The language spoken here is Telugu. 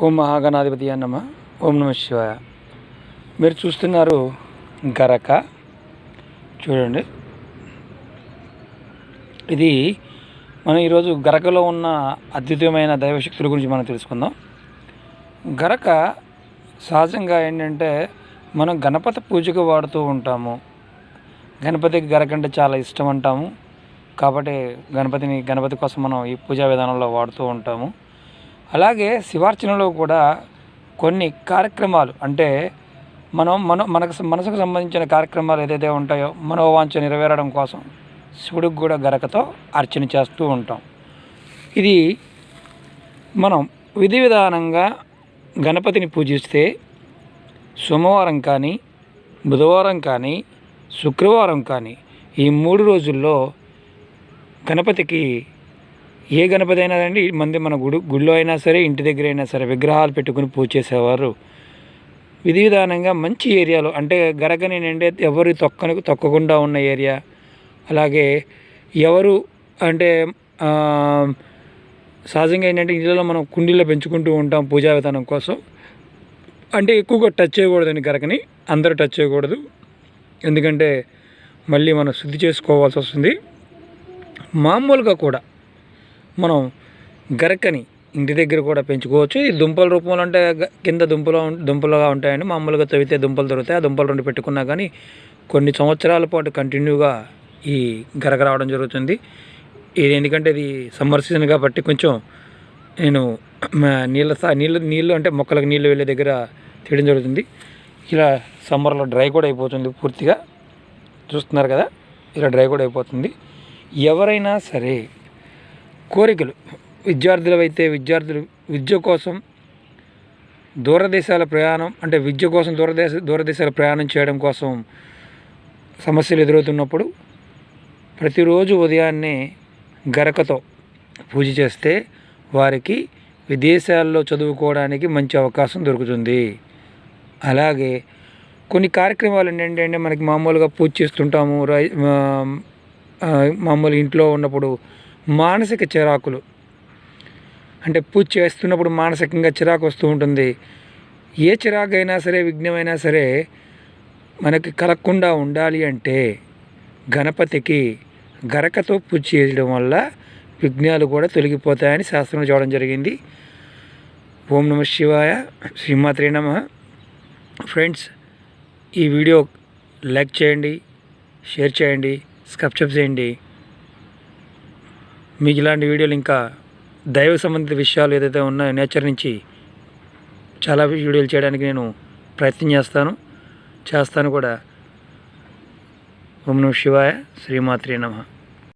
ఓం మహాగణాధిపతి అన్నమ ఓం నమ శివాయ. మీరు చూస్తున్నారు గరక. చూడండి. ఇది మనం ఈరోజు గరకలో ఉన్న అద్భుతమైన దైవశక్తుల గురించి మనం తెలుసుకుందాం. గరక సహజంగా ఏంటంటే మనం గణపతి పూజకు వాడుతూ ఉంటాము. గణపతికి గరక అంటే చాలా ఇష్టం అంటాము. కాబట్టి గణపతిని గణపతి కోసం మనం ఈ పూజా విధానంలో వాడుతూ ఉంటాము. అలాగే శివార్చనలో కూడా కొన్ని కార్యక్రమాలు అంటే మనం మన మనకు మనసుకు సంబంధించిన కార్యక్రమాలు ఏదైతే ఉంటాయో మనోవాంఛ నెరవేరడం కోసం శివుడికి కూడా గరకతో అర్చన చేస్తూ ఉంటాం. ఇది మనం విధి విధానంగా గణపతిని పూజిస్తే సోమవారం కానీ బుధవారం కానీ శుక్రవారం కానీ ఈ మూడు రోజుల్లో గణపతికి ఏ గణపతి అయినా అండి మంది మన గుడి గుడిలో అయినా సరే ఇంటి దగ్గర అయినా సరే విగ్రహాలు పెట్టుకుని పూజ చేసేవారు. విధి విధానంగా మంచి ఏరియాలో అంటే గరగని నిండే ఎవరు తొక్కని తొక్కకుండా ఉన్న ఏరియా. అలాగే ఎవరు అంటే సహజంగా ఏంటంటే ఇంట్లో మనం కుండీలో పెంచుకుంటూ ఉంటాం పూజా విధానం కోసం. అంటే ఎక్కువగా టచ్ చేయకూడదండి గరకని అందరూ టచ్ చేయకూడదు. ఎందుకంటే మళ్ళీ మనం శుద్ధి చేసుకోవాల్సి వస్తుంది. మామూలుగా కూడా మనం గరకని ఇంటి దగ్గర కూడా పెంచుకోవచ్చు. ఈ దుంపల రూపంలో అంటే కింద దుంపలు దుంపలుగా ఉంటాయండి. మామూలుగా తవ్వితే దుంపలు దొరుకుతాయి. ఆ దుంపలు రెండు పెట్టుకున్నా కానీ కొన్ని సంవత్సరాల పాటు కంటిన్యూగా ఈ గరక రావడం జరుగుతుంది. ఇది ఎందుకంటే ఇది సమ్మర్ సీజన్ కాబట్టి కొంచెం నేను నీళ్ళ సా- నీళ్ళు నీళ్ళు అంటే మొక్కలకు నీళ్ళు వెళ్ళే దగ్గర తీయడం జరుగుతుంది. ఇలా సమ్మర్లో డ్రై కూడా అయిపోతుంది పూర్తిగా. చూస్తున్నారు కదా? ఇలా డ్రై కూడా అయిపోతుంది. ఎవరైనా సరే కోరికలు. విద్యార్థులు అయితే విద్యార్థులు విద్య కోసం దూరదేశాల ప్రయాణం అంటే విద్య కోసం దూరదేశ దూరదేశాల ప్రయాణం చేయడం కోసం సమస్యలు ఎదురవుతున్నప్పుడు ప్రతిరోజు ఉదయాన్నే గరకతో పూజ చేస్తే వారికి విదేశాల్లో చదువుకోవడానికి మంచి అవకాశం దొరుకుతుంది. అలాగే కొన్ని కార్యక్రమాలు ఏంటంటే మనకి మామూలుగా పూజ చేస్తుంటాము రై మామూలు ఇంట్లో ఉన్నప్పుడు మానసిక చిరాకులు. అంటే పూజ చేస్తున్నప్పుడు మానసికంగా చిరాకు వస్తూ ఉంటుంది. ఏ చిరాకు అయినా సరే విఘ్నమైనా సరే మనకి కలగకుండా ఉండాలి అంటే గణపతికి గరకతో పూజ చేయడం వల్ల విఘ్నాలు కూడా తొలగిపోతాయని శాస్త్రంలో చూడడం జరిగింది. ఓం నమ శివాయ. శ్రీమాత్రి నమ. ఫ్రెండ్స్ ఈ వీడియో లైక్ చేయండి షేర్ చేయండి సబ్స్క్రైబ్ చేయండి. మీకు ఇలాంటి వీడియోలు ఇంకా దైవ సంబంధిత విషయాలు ఏదైతే ఉన్నాయో నేచర్ నుంచి చాలా వీడియోలు చేయడానికి నేను ప్రయత్నం చేస్తాను. చేస్తాను కూడా. ఓం నమ శివాయ. శ్రీమాత్రి నమ.